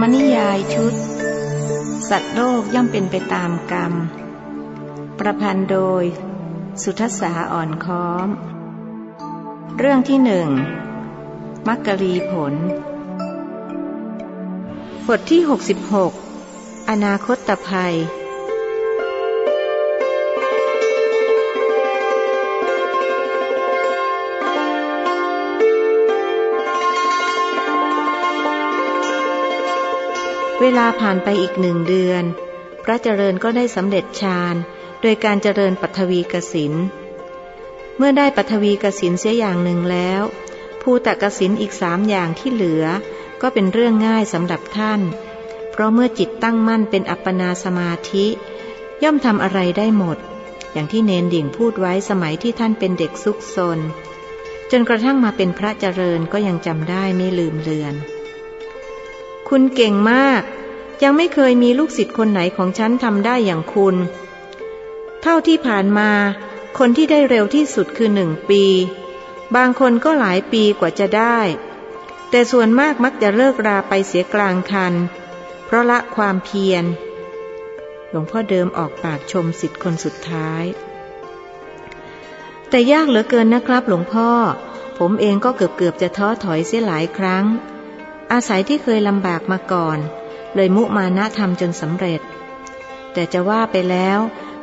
มนิยายชุด สัตว์โลกย่อมเป็นไปตามกรรม ประพันธ์โดย สุทศาอ่อนค้อม เรื่องที่หนึ่งมักกะลีผล บทที่ 66 อนาคตตภัย เวลาผ่านไปอีกหนึ่งเดือน พระเจริญก็ได้สำเร็จฌานโดยการเจริญปัทวีกสิน เมื่อได้ปัทวีกสินเสียอย่างหนึ่งแล้ว ภูตกสินอีกสามอย่างที่เหลือ ก็เป็นเรื่องง่ายสำหรับท่าน เพราะเมื่อจิตตั้งมั่นเป็นอัปปนาสมาธิ ย่อมทำอะไรได้หมด อย่างที่เนนดิ่งพูดไว้สมัยที่ท่านเป็นเด็กซุกซน จนกระทั่งมาเป็นพระเจริญก็ยังจำได้ไม่ลืมเลือน คุณเก่งมาก ยังไม่เคยมีลูกศิษย์คนไหนของฉันทำได้อย่างคุณ เท่าที่ผ่านมา คนที่ได้เร็วที่สุดคือหนึ่งปี บางคนก็หลายปีกว่าจะได้ แต่ส่วนมากมักจะเลิกราไปเสียกลางคัน เพราะละความเพียร หลวงพ่อเดิมออกปากชมสิทธิ์คนสุดท้าย แต่ยากเหลือเกินนะครับหลวงพ่อ ผมเองก็เกือบเกือบจะท้อถอยเสียหลายครั้ง อาศัยที่เคยลำบากมาก่อน เลยมุมานะทำจนสำเร็จ แต่จะว่าไปแล้ว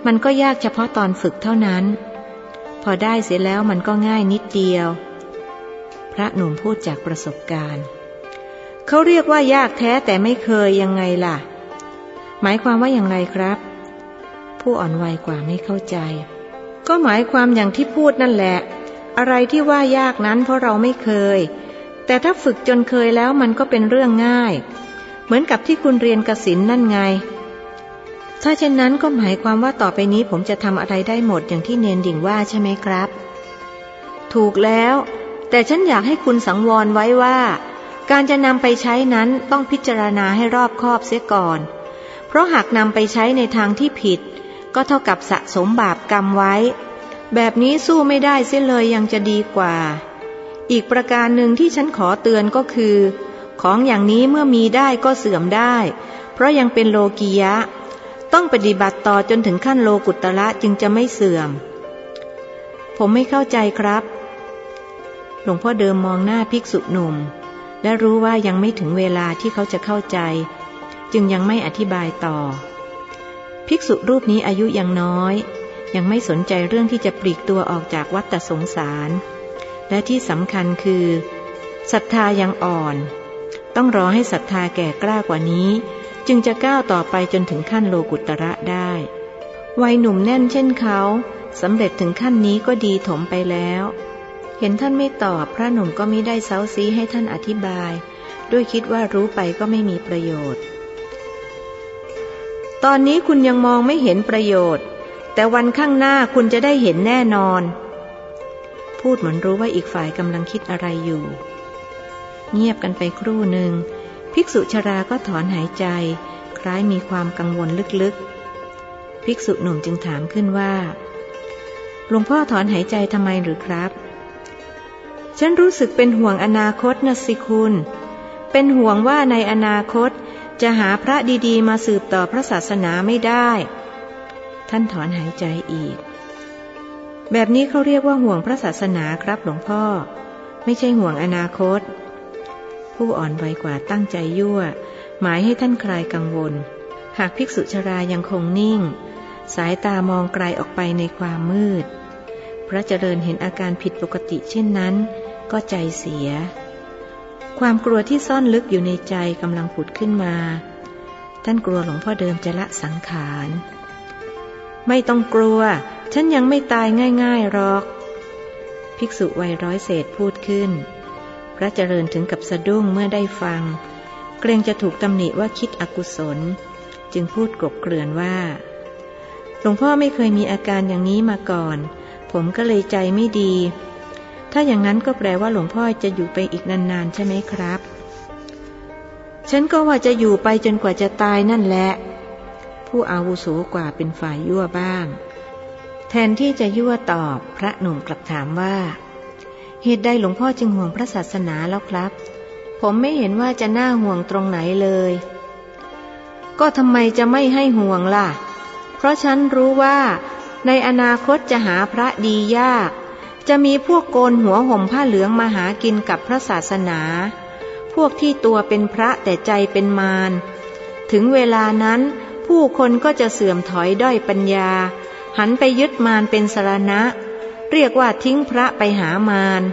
มันก็ยากเฉพาะตอนฝึกเท่านั้น พอได้เสียแล้วมันก็ง่ายนิดเดียว พระหนุ่มพูดจากประสบการณ์ เขาเรียกว่ายากแท้แต่ไม่เคยยังไงล่ะ หมายความว่าอย่างไรครับ ผู้อ่อนวัยกว่าไม่เข้าใจ ก็หมายความอย่างที่พูดนั่นแหละ อะไรที่ว่ายากนั้นเพราะเราไม่เคย แต่ถ้าฝึกจนเคยแล้วมันก็เป็นเรื่องง่าย เหมือนกับที่คุณเรียนกสินนั่นไง ถ้าเช่นนั้นก็หมายความว่าต่อไปนี้ผมจะทำอะไรได้หมดอย่างที่เนนดิ่งว่าใช่ไหมครับ ถูกแล้ว แต่ฉันอยากให้คุณสังวรไว้ว่า การจะนำไปใช้นั้นต้องพิจารณาให้รอบคอบเสียก่อน เพราะหากนำไปใช้ในทางที่ผิด ก็เท่ากับสะสมบาปกรรมไว้ แบบนี้สู้ไม่ได้เสียเลยยังจะดีกว่า อีกประการหนึ่งที่ฉันขอเตือนก็คือ ของอย่างนี้เมื่อมีได้ก็เสื่อมได้ เพราะยังเป็นโลกียะ ต้องปฏิบัติต่อจนถึงขั้นโลกุตระจึงจะไม่เสื่อม ผมไม่เข้าใจครับ หลวงพ่อเดิมมองหน้าภิกษุหนุ่ม และรู้ว่ายังไม่ถึงเวลาที่เขาจะเข้าใจ จึงยังไม่อธิบายต่อ ภิกษุรูปนี้อายุยังน้อย ยังไม่สนใจเรื่องที่จะปลีกตัวออกจากวัฏสงสาร และที่สำคัญคือศรัทธายังอ่อน ต้องรอให้ศรัทธาแก่กล้ากว่านี้ จึงจะก้าวต่อไปจนถึงขั้นโลกุตระได้ วัยหนุ่มแน่นเช่นเขาสำเร็จถึงขั้นนี้ก็ดีถมไปแล้ว เห็นท่านไม่ตอบพระหนุ่มก็ไม่ได้เซาซีให้ท่านอธิบาย ด้วยคิดว่ารู้ไปก็ไม่มีประโยชน์ ตอนนี้คุณยังมองไม่เห็นประโยชน์ แต่วันข้างหน้าคุณจะได้เห็นแน่นอน พูดเหมือนรู้ว่าอีกฝ่ายกำลังคิดอะไรอยู่ เงียบกันไปครู่หนึ่ง ภิกษุชราก็ถอนหายใจ คล้ายมีความกังวลลึกๆ ภิกษุหนุ่มจึงถามขึ้นว่า หลวงพ่อถอนหายใจทำไมหรือครับ ฉันรู้สึกเป็นห่วงอนาคตนะสิคุณ เป็นห่วงว่าในอนาคตจะหาพระดีๆ มาสืบต่อพระศาสนาไม่ได้ ท่านถอนหายใจอีก แบบนี้เขาเรียกว่าห่วงพระศาสนาครับหลวงพ่อ ไม่ใช่ห่วงอนาคต ผู้อ่อนวัยกว่าตั้งใจยั่ว หมายให้ท่านคลายกังวล หากภิกษุชรายังคงนิ่ง สายตามองไกลออกไปในความมืด พระเจริญเห็นอาการผิดปกติเช่นนั้น ก็ใจเสีย ความกลัวที่ซ่อนลึกอยู่ในใจกำลังผุดขึ้นมา ท่านกลัวหลวงพ่อเดิมจะละสังขาร ไม่ต้องกลัว ฉันยังไม่ตายง่ายๆหรอก ภิกษุวัยร้อยเศษพูดขึ้น พระเจริญถึงกับสะดุ้งเมื่อได้ฟัง เกรงจะถูกตำหนิว่าคิดอกุศล จึงพูดกลบเกลื่อนว่า หลวงพ่อไม่เคยมีอาการอย่างนี้มาก่อน ผมก็เลยใจไม่ดี ถ้าอย่างนั้นก็แปลว่าหลวงพ่อจะอยู่ไปอีกนานๆ ใช่ไหมครับ ฉันก็ว่าจะอยู่ไปจนกว่าจะตายนั่นแหละ ผู้อาวุโสกว่าเป็นฝ่ายยั่วบ้าง แทนที่จะยั่วตอบพระหนุ่มกลับถามว่า เหตุใดหลวงพ่อจึงห่วงพระศาสนาแล้วครับ ผมไม่เห็นว่าจะน่าห่วงตรงไหนเลย ก็ทำไมจะไม่ให้ห่วงล่ะ เพราะฉันรู้ว่า ในอนาคตจะหาพระดียาก จะมีพวกโกนหัวห่มผ้าเหลืองมาหากินกับพระศาสนา พวกที่ตัวเป็นพระแต่ใจเป็นมารถึงเวลานั้นผู้คนก็จะเสื่อมถอยด้อยปัญญา หันไปยึดมารเป็นสรณะ เรียกว่าทิ้งพระไปหามาร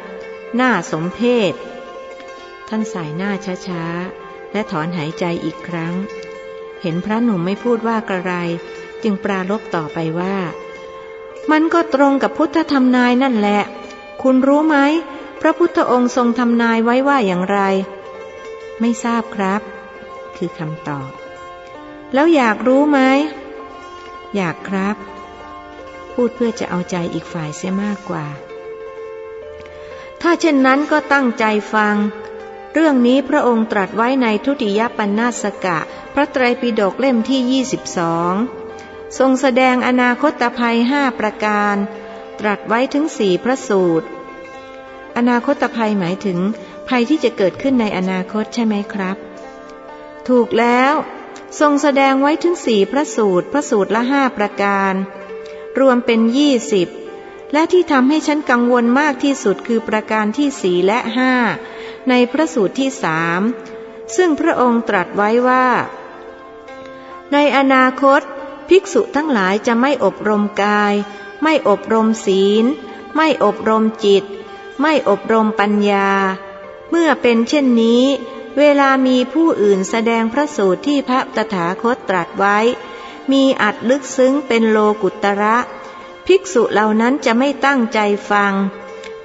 น่าสมเพศ ท่านสายหน้าช้าๆ และถอนหายใจอีกครั้ง เห็นพระหนุ่มไม่พูดว่ากระไร จึงปรารบต่อไปว่า มันก็ตรงกับพุทธธรรมนายนั่นแหละ คุณรู้ไหม พระพุทธองค์ทรงทำนายไว้ว่าอย่างไร ไม่ทราบครับ คือคำตอบ แล้วอยากรู้ไหม อยากครับ พูดเพื่อจะเอาใจอีกฝ่ายเสียมากกว่า ถ้าเช่นนั้นก็ตั้งใจฟัง เรื่องนี้พระองค์ตรัสไว้ในทุติยปัญนาสกะ พระไตรปิฎกเล่มที่ 22 ทรงแสดงอนาคตภัยห้าประการ ตรัสไว้ถึงสี่พระสูตร อนาคตภัยหมายถึง ภัยที่จะเกิดขึ้นในอนาคตใช่ไหมครับ ถูกแล้วทรงแสดงไว้ถึงสี่พระสูตร พระสูตรละห้าประการ รวมเป็นยี่สิบและที่ทำให้ฉันกังวลมากที่สุดคือประการที่สี่และห้าในพระสูตรที่สามซึ่งพระองค์ตรัสไว้ว่า ในอนาคต ภิกษุทั้งหลายจะไม่อบรมกาย ไม่อบรมศีล ไม่อบรมจิต ไม่อบรมปัญญา เมื่อเป็นเช่นนี้ เวลามีผู้อื่นแสดงพระสูตรที่พระตถาคตตรัสไว้ มีอัดลึกซึ้งเป็นโลกุตระ ภิกษุเหล่านั้นจะไม่ตั้งใจฟัง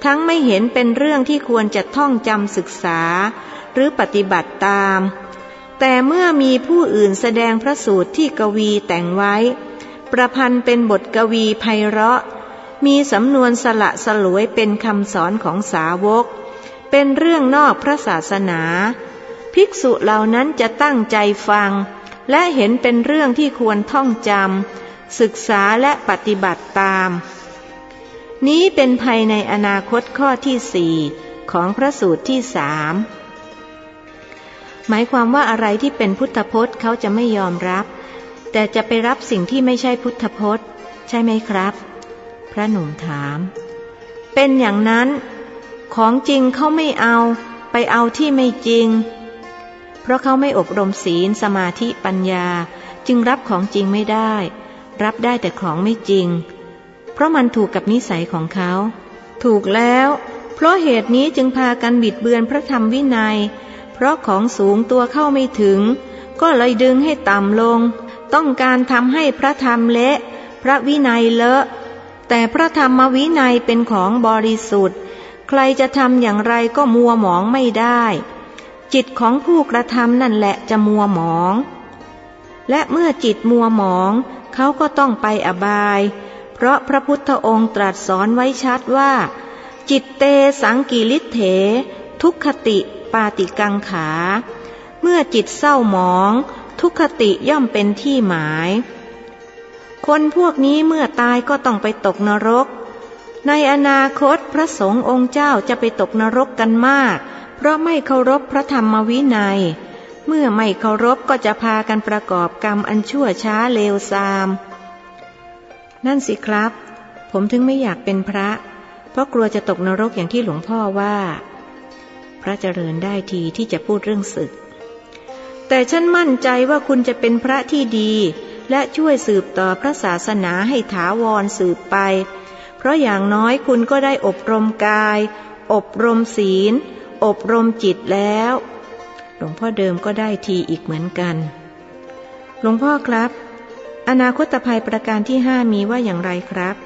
ทั้งไม่เห็นเป็นเรื่องที่ควรจะท่องจำศึกษา หรือปฏิบัติตาม แต่เมื่อมีผู้อื่นแสดงพระสูตรที่กวีแต่งไว้ ประพันธ์เป็นบทกวีไพเราะ มีสำนวนสละสลวยเป็นคำสอนของสาวก เป็นเรื่องนอกพระศาสนา ภิกษุเหล่านั้นจะตั้งใจฟัง และเห็นเป็นเรื่องที่ควรท่องจำศึกษาและปฏิบัติตาม นี้เป็นภัยในอนาคตข้อที่สี่ของพระสูตรที่สามหมายความว่าอะไรที่เป็นพุทธพจน์เขาจะไม่ยอมรับ แต่จะไปรับสิ่งที่ไม่ใช่พุทธพจน์ ใช่ไหมครับ พระหนุ่มถาม เป็นอย่างนั้น ของจริงเขาไม่เอา ไปเอาที่ไม่จริง เพราะเขาไม่อบรมศีลสมาธิปัญญา จึงรับของจริงไม่ได้ รับได้แต่ของไม่จริง เพราะมันถูกกับนิสัยของเขา ถูกแล้ว เพราะเหตุนี้จึงพากันบิดเบือนพระธรรมวินัย เพราะของสูงตัวเข้าไม่ถึง ก็เลยดึงให้ต่ำลง ต้องการทำให้พระธรรมเละ พระวินัยเลอะ แต่พระธรรมวินัยเป็นของบริสุทธิ์ ใครจะทำอย่างไรก็มัวหมองไม่ได้ จิตของผู้กระทำนั่นแหละจะมัวหมอง และเมื่อจิตมัวหมอง เขาก็ต้องไปอบาย เพราะพระพุทธองค์ตรัสสอนไว้ชัดว่า จิตเตสังกิลิเถ ทุกขติปาติกังขา เมื่อจิตเศร้าหมอง ทุกขติย่อมเป็นที่หมาย คนพวกนี้เมื่อตายก็ต้องไปตกนรก ในอนาคตพระสงฆ์องค์เจ้าจะไปตกนรกกันมาก เพราะไม่เคารพพระธรรมวินัย เมื่อไม่เคารพก็จะพากันประกอบกรรมอันชั่วช้าเลวทราม นั่นสิครับ ผมถึงไม่อยากเป็นพระ เพราะกลัวจะตกนรกอย่างที่หลวงพ่อว่า พระเจริญได้ทีที่จะพูดเรื่องศึก แต่ฉันมั่นใจว่าคุณจะเป็นพระที่ดีและช่วยสืบต่อพระศาสนาให้ถาวรสืบไป เพราะอย่างน้อยคุณก็ได้อบรมกาย อบรมศีล อบรมจิตแล้ว หลวงพ่อเดิมก็ได้ทีอีกเหมือนกัน หลวงพ่อครับ อนาคตภัยประการที่ห้ามีว่าอย่างไรครับ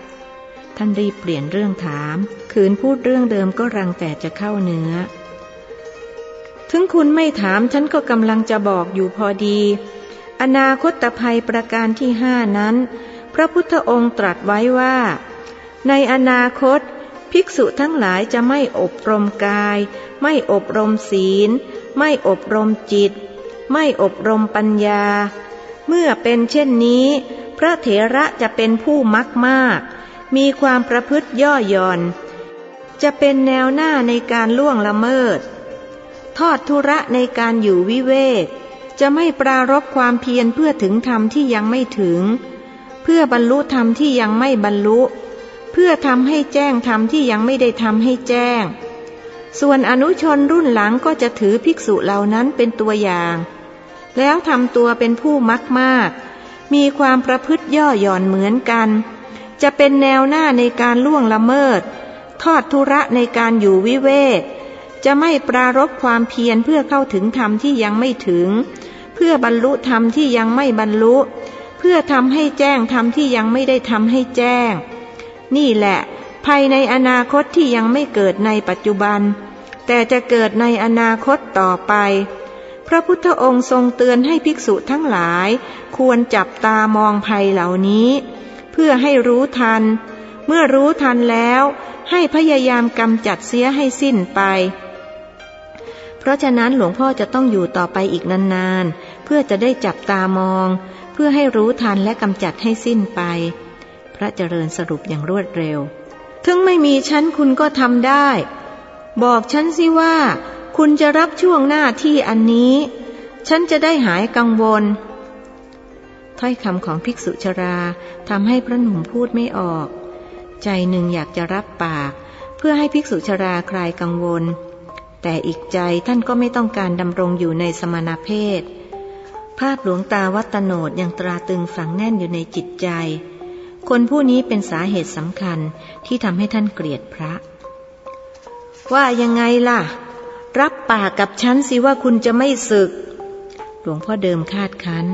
ท่านรีบเปลี่ยนเรื่องถามขืนพูดเรื่องเดิมก็รังแต่จะเข้าเนื้อ ถึงคุณไม่ถามฉันก็กำลังจะบอกอยู่พอดี อนาคตภัยประการที่ห้านั้น พระพุทธองค์ตรัสไว้ว่า ในอนาคต ภิกษุทั้งหลายจะไม่อบรมกาย ไม่อบรมศีล ไม่อบรมจิต ไม่อบรมปัญญา เมื่อเป็นเช่นนี้ พระเถระจะเป็นผู้มักมาก มีความประพฤติย่อหย่อน จะเป็นแนวหน้าในการล่วงละเมิด ทอดทุระในการอยู่วิเวก จะไม่ปรารบความเพียรเพื่อถึงธรรมที่ยังไม่ถึง เพื่อบรรลุธรรมที่ยังไม่บรรลุ เพื่อทำให้แจ้งธรรมที่ยังไม่ได้ทำให้แจ้ง ส่วนอนุชนรุ่นหลังก็จะถือภิกษุเหล่านั้นเป็นตัวอย่าง แล้วทำตัวเป็นผู้มักมาก มีความประพฤติย่อหย่อนเหมือนกัน จะเป็นแนวหน้าในการล่วงละเมิด ทอดทุระในการอยู่วิเวกจะไม่ปรารบความเพียรเพื่อเข้าถึงธรรมที่ยังไม่ถึง เพื่อบรรลุธรรมที่ยังไม่บรรลุ เพื่อทำให้แจ้งธรรมที่ยังไม่ได้ทำให้แจ้ง นี่แหละภายในอนาคตที่ยังไม่เกิดในปัจจุบัน แต่จะเกิดในอนาคตต่อไป พระพุทธองค์ทรงเตือนให้ภิกษุทั้งหลาย ควรจับตามองภัยเหล่านี้ เพื่อให้รู้ทัน เมื่อรู้ทันแล้ว ให้พยายามกำจัดเสียให้สิ้นไปเพราะฉะนั้นหลวงพ่อจะต้องอยู่ต่อไปอีกนานๆ เพื่อจะได้จับตามอง เพื่อให้รู้ทันและกำจัดให้สิ้นไป พระเจริญสรุปอย่างรวดเร็ว ถึงไม่มีฉันคุณก็ทำได้ บอกฉันสิว่า คุณจะรับช่วงหน้าที่อันนี้ ฉันจะได้หายกังวล ถ้อยคำของภิกษุชราทำให้พระหนุ่มพูดไม่ออก ใจหนึ่งอยากจะรับปาก เพื่อให้ภิกษุชราคลายกังวล แต่อีกใจท่านก็ไม่ต้องการดำรงอยู่ในสมณเพศภาพหลวงตาวัตโนดยังตราตึงฝังแน่นอยู่ในจิตใจ คนผู้นี้เป็นสาเหตุสำคัญที่ทำให้ท่านเกลียดพระ ว่ายังไงล่ะ รับปากกับฉันสิว่าคุณจะไม่ศึก หลวงพ่อเดิมคาดคั้น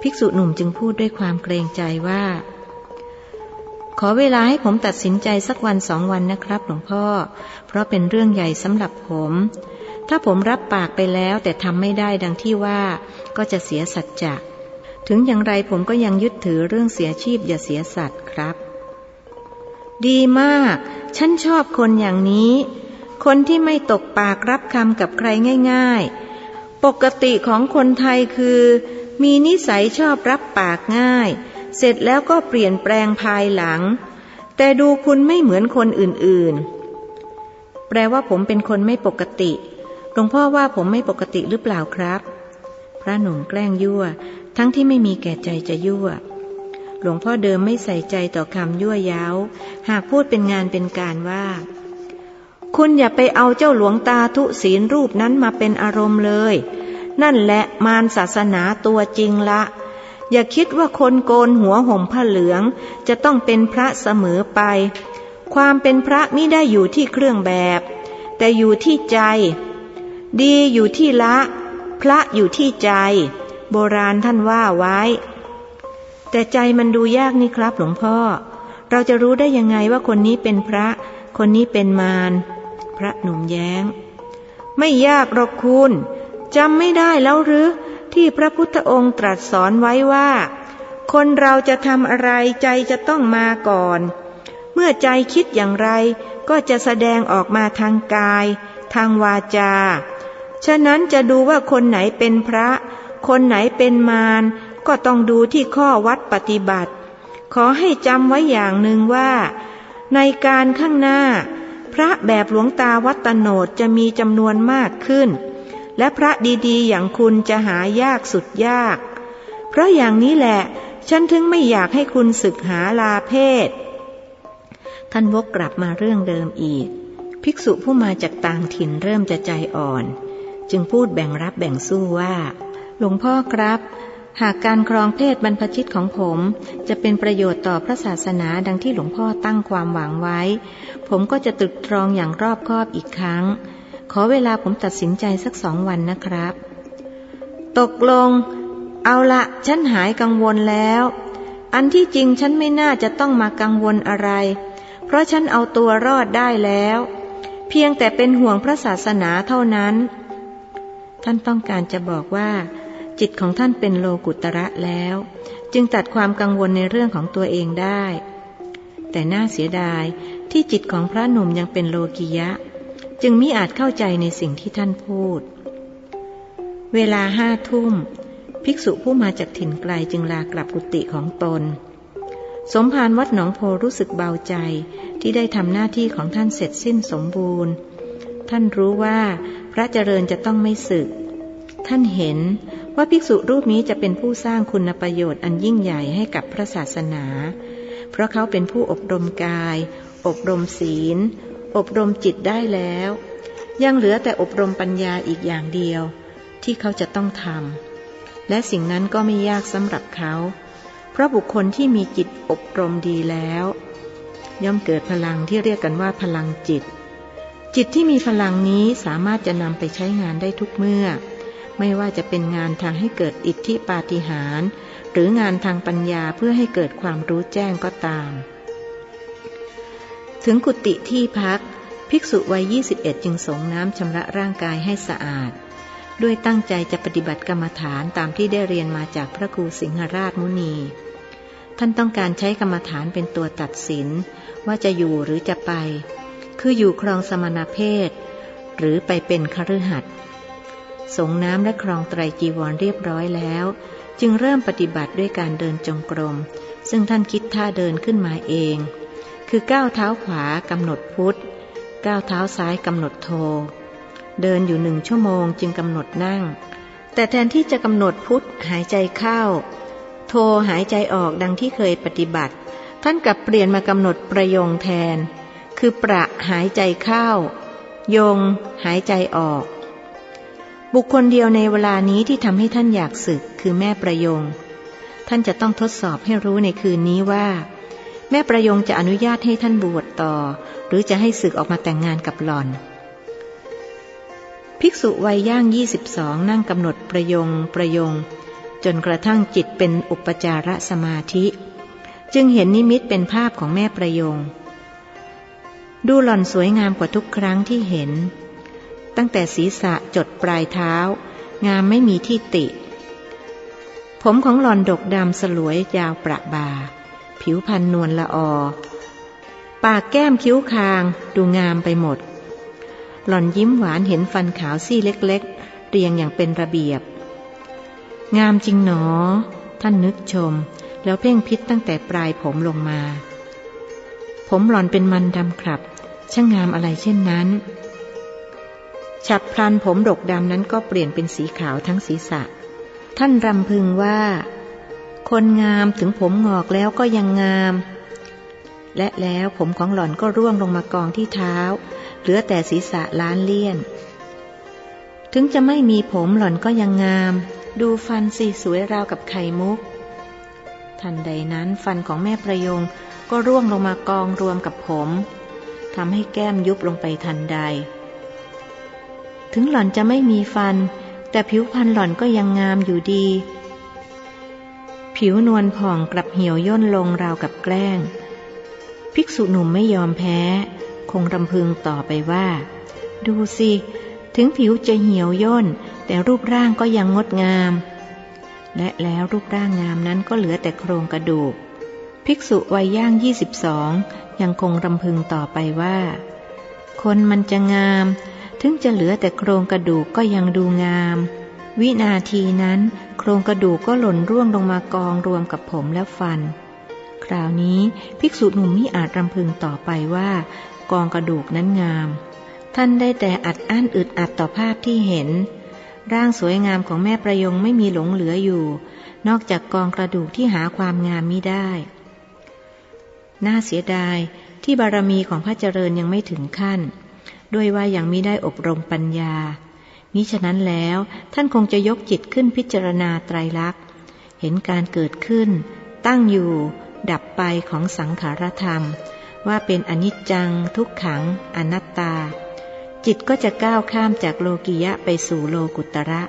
ภิกษุหนุ่มจึงพูดด้วยความเกรงใจว่า ขอเวลาให้ผมตัดสินใจสักวันสองวันนะครับ หลวงพ่อ เพราะเป็นเรื่องใหญ่สำหรับผม ถ้าผมรับปากไปแล้วแต่ทำไม่ได้ดังที่ว่าก็จะเสียสัจจะ ถึงอย่างไรผมก็ยังยึดถือเรื่องเสียชีพอย่าเสียสัตว์ครับ ดีมาก ฉันชอบคนอย่างนี้ คนที่ไม่ตกปากรับคำกับใครง่าย ๆ ปกติของคนไทยคือ มีนิสัยชอบรับปากง่าย เสร็จแล้วก็เปลี่ยนแปลงภายหลัง แต่ดูคุณไม่เหมือนคนอื่นๆ แปลว่าผมเป็นคนไม่ปกติหลวงพ่อว่าผมไม่ปกติหรือเปล่าครับ พระหนุ่มแกล้งยั่ว ทั้งที่ไม่มีแก่ใจจะยั่ว หลวงพ่อเดิมไม่ใส่ใจต่อคำยั่วย้าว หากพูดเป็นงานเป็นการว่า คุณอย่าไปเอาเจ้าหลวงตาทุศีลรูปนั้นมาเป็นอารมณ์เลย นั่นแหละมารศาสนาตัวจริงละอย่าคิดว่าคนโกนหัวห่มผ้าเหลือง จะต้องเป็นพระเสมอไป ความเป็นพระไม่ได้อยู่ที่เครื่องแบบ แต่อยู่ที่ใจ ดีอยู่ที่ละ พระอยู่ที่ใจ โบราณท่านว่าไว้ แต่ใจมันดูยากนี่ครับหลวงพ่อ เราจะรู้ได้ยังไงว่าคนนี้เป็นพระ คนนี้เป็นมารพระหนุ่มแย้ง ไม่ยากหรอกคุณจำไม่ได้แล้วหรือที่พระพุทธองค์ตรัสสอนไว้ว่า คนเราจะทำอะไรใจจะต้องมาก่อน เมื่อใจคิดอย่างไรก็จะแสดงออกมาทางกาย ทางวาจา ฉะนั้นจะดูว่าคนไหนเป็นพระ คนไหนเป็นมารก็ต้องดูที่ข้อวัดปฏิบัติ ขอให้จำไว้อย่างหนึ่งว่า ในการข้างหน้า พระแบบหลวงตาวัตโนดจะมีจำนวนมากขึ้น และพระดีๆ อย่างคุณจะหายากสุดยาก เพราะอย่างนี้แหละ ฉันถึงไม่อยากให้คุณศึกหาลาเพศ ท่านวกกลับมาเรื่องเดิมอีก ภิกษุผู้มาจากต่างถิ่นเริ่มจะใจอ่อน จึงพูดแบ่งรับแบ่งสู้ว่า หลวงพ่อครับ หากการครองเพศบรรพชิตของผม จะเป็นประโยชน์ต่อพระศาสนาดังที่หลวงพ่อตั้งความหวังไว้ ผมก็จะตรึกตรองอย่างรอบคอบอีกครั้ง ขอเวลาผมตัดสินใจสักสองวันนะครับ ตกลง เอาละฉันหายกังวลแล้ว อันที่จริงฉันไม่น่าจะต้องมากังวลอะไร เพราะฉันเอาตัวรอดได้แล้ว เพียงแต่เป็นห่วงพระศาสนาเท่านั้นท่านต้องการจะบอกว่า จิตของท่านเป็นโลกุตระแล้ว จึงตัดความกังวลในเรื่องของตัวเองได้ แต่น่าเสียดายที่จิตของพระหนุ่มยังเป็นโลกิยะ จึงมิอาจเข้าใจในสิ่งที่ท่านพูด เวลาห้าทุ่ม ภิกษุผู้มาจากถิ่นไกลจึงลากลับกุฏิของตน สมภารวัดหนองโพรู้สึกเบาใจที่ได้ทำหน้าที่ของท่านเสร็จสิ้นสมบูรณ์ ท่านรู้ว่าพระเจริญจะต้องไม่สึก ท่านเห็น ว่าภิกษุรูปนี้จะเป็นผู้สร้างคุณประโยชน์อันยิ่งใหญ่ให้กับพระศาสนา เพราะเขาเป็นผู้อบรมกาย อบรมศีล อบรมจิตได้แล้ว ยังเหลือแต่อบรมปัญญาอีกอย่างเดียว ที่เขาจะต้องทำและสิ่งนั้นก็ไม่ยากสำหรับเขา เพราะบุคคลที่มีจิตอบรมดีแล้ว ย่อมเกิดพลังที่เรียกกันว่าพลังจิต จิตที่มีพลังนี้สามารถจะนำไปใช้งานได้ทุกเมื่อ ไม่ว่าจะเป็นงานทางให้เกิดอิทธิปาฏิหาริย์หรืองานทางปัญญาเพื่อให้เกิดความรู้แจ้งก็ตาม ถึงกุฏิที่พัก ภิกษุวัย 21 จึงสงน้ำชำระร่างกายให้สะอาด ด้วยตั้งใจจะปฏิบัติกรรมฐานตามที่ได้เรียนมาจากพระครูสิงหราชมุนี ท่านต้องการใช้กรรมฐานเป็นตัวตัดสิน ว่าจะอยู่หรือจะไป คืออยู่ครองสมณเพศ หรือไปเป็นคฤหัสถ์ สงน้ำและครองไตรจีวรเรียบร้อยแล้ว จึงเริ่มปฏิบัติด้วยการเดินจงกรม ซึ่งท่านคิดท่าเดินขึ้นมาเอง คือก้าวเท้าขวากำหนดพุทธก้าวเท้าซ้ายกำหนดโท เดินอยู่หนึ่งชั่วโมงจึงกำหนดนั่ง แต่แทนที่จะกำหนดพุทธหายใจเข้า โทหายใจออกดังที่เคยปฏิบัติ ท่านกลับเปลี่ยนมากำหนดประยงแทน คือประหายใจเข้า ยงหายใจออก บุคคลเดียวในเวลานี้ที่ทำให้ท่านอยากศึกคือแม่ประยง ท่านจะต้องทดสอบให้รู้ในคืนนี้ว่า แม่ประยงจะอนุญาตให้ท่านบวชต่อ หรือจะให้ศึกออกมาแต่งงานกับหล่อน ภิกษุวัยย่างยี่สิบองนั่งกำหนดประยงประยง จนกระทั่งจิตเป็นอุปจารสมาธิ จึงเห็นนิมิตเป็นภาพของแม่ประยง ดูหล่อนสวยงามกว่าทุกครั้งที่เห็น ตั้งแต่ศีรษะจดปลายเท้า งามไม่มีที่ติ ผมของหลอนดกดำสลวยยาวประบา ผิวพันนวลละออ ปากแก้มคิ้วคาง ดูงามไปหมด หล่อนยิ้มหวานเห็นฟันขาวซี่เล็ก ๆ เรียงอย่างเป็นระเบียบ งามจริงหนอ ท่านนึกชม แล้วเพ่งพิษตั้งแต่ปลายผมลงมา ผมหล่อนเป็นมันดำครับ ช่างงามอะไรเช่นนั้น ฉับพลันผมดกดำนั้นก็เปลี่ยนเป็นสีขาวทั้งศีรษะ ท่านรำพึงว่า คนงามถึงผมงอกแล้วก็ยังงาม และแล้วผมของหล่อนก็ร่วงลงมากองที่เท้า เหลือแต่ศีรษะล้านเลี่ยน ถึงจะไม่มีผมหล่อนก็ยังงาม ดูฟันสีสวยราวกับไข่มุก ทันใดนั้นฟันของแม่ประยงก็ร่วงลงมากองรวมกับผมทำให้แก้มยุบลงไปทันใด ถึงหล่อนจะไม่มีฟัน แต่ผิวพรรณหล่อนก็ยังงามอยู่ดี ผิวนวลผ่องกลับเหี่ยวย่นลงราวกับแกล้ง ภิกษุหนุ่มไม่ยอมแพ้ คงรำพึงต่อไปว่า ดูสิ ถึงผิวจะเหี่ยวย่น แต่รูปร่างก็ยังงดงาม และแล้วรูปร่างงามนั้นก็เหลือแต่โครงกระดูก ภิกษุวัยย่างยี่สิบสองยังคงรำพึงต่อไปว่า คนมันจะงาม ถึงจะเหลือแต่โครงกระดูกก็ยังดูงาม วินาทีนั้น โครงกระดูกก็หล่นร่วงลงมากองรวมกับผมและฟัน คราวนี้ภิกษุหนุ่มมิอาจรำพึงต่อไปว่า กองกระดูกนั้นงาม ท่านได้แต่อัดอั้นอึดอัดต่อภาพที่เห็น ร่างสวยงามของแม่ประยงไม่มีหลงเหลืออยู่ นอกจากกองกระดูกที่หาความงามมิได้ น่าเสียดายที่บารมีของพระเจริญยังไม่ถึงขั้น ด้วยว่ายังมิได้อบรมปัญญา มิฉะนั้นแล้วท่านคงจะยกจิตขึ้นพิจารณาไตรลักษณ์ เห็นการเกิดขึ้น ตั้งอยู่ ดับไปของสังขารธรรม ว่าเป็นอนิจจัง ทุกขัง อนัตตา จิตก็จะก้าวข้ามจากโลกิยะไปสู่โลกุตระ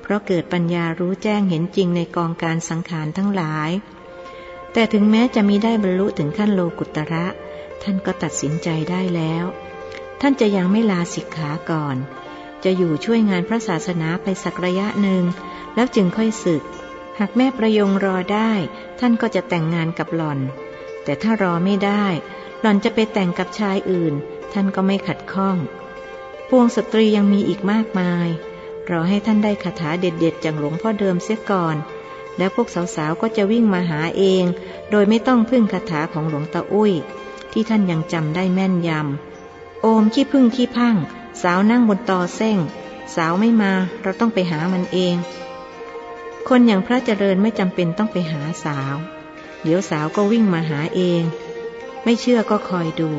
เพราะเกิดปัญญารู้แจ้งเห็นจริงในกองการสังขารทั้งหลาย แต่ถึงแม้จะมีได้บรรลุถึงขั้นโลกุตระ ท่านก็ตัดสินใจได้แล้ว ท่านจะยังไม่ลาสิกขาก่อน จะอยู่ช่วยงานพระศาสนาไปสักระยะหนึ่ง แล้วจึงค่อยศึก หากแม่ประยงรอได้ ท่านก็จะแต่งงานกับหล่อน แต่ถ้ารอไม่ได้ หล่อนจะไปแต่งกับชายอื่น ท่านก็ไม่ขัดข้อง พวงสตรียังมีอีกมากมาย รอให้ท่านได้คาถาเด็ดๆจากหลวงพ่อเดิมเสียก่อน แล้วพวกสาวๆก็จะวิ่งมาหาเอง โดยไม่ต้องพึ่งคาถาของหลวงตาอุ้ย ที่ท่านยังจำได้แม่นยำ โอมขี้พึ่งขี้พังสาวนั่งบนตอเส้ง สาวไม่มาเราต้องไปหามันเอง คนอย่างพระเจริญไม่จำเป็นต้องไปหาสาว เดี๋ยวสาวก็วิ่งมาหาเอง ไม่เชื่อก็คอยดู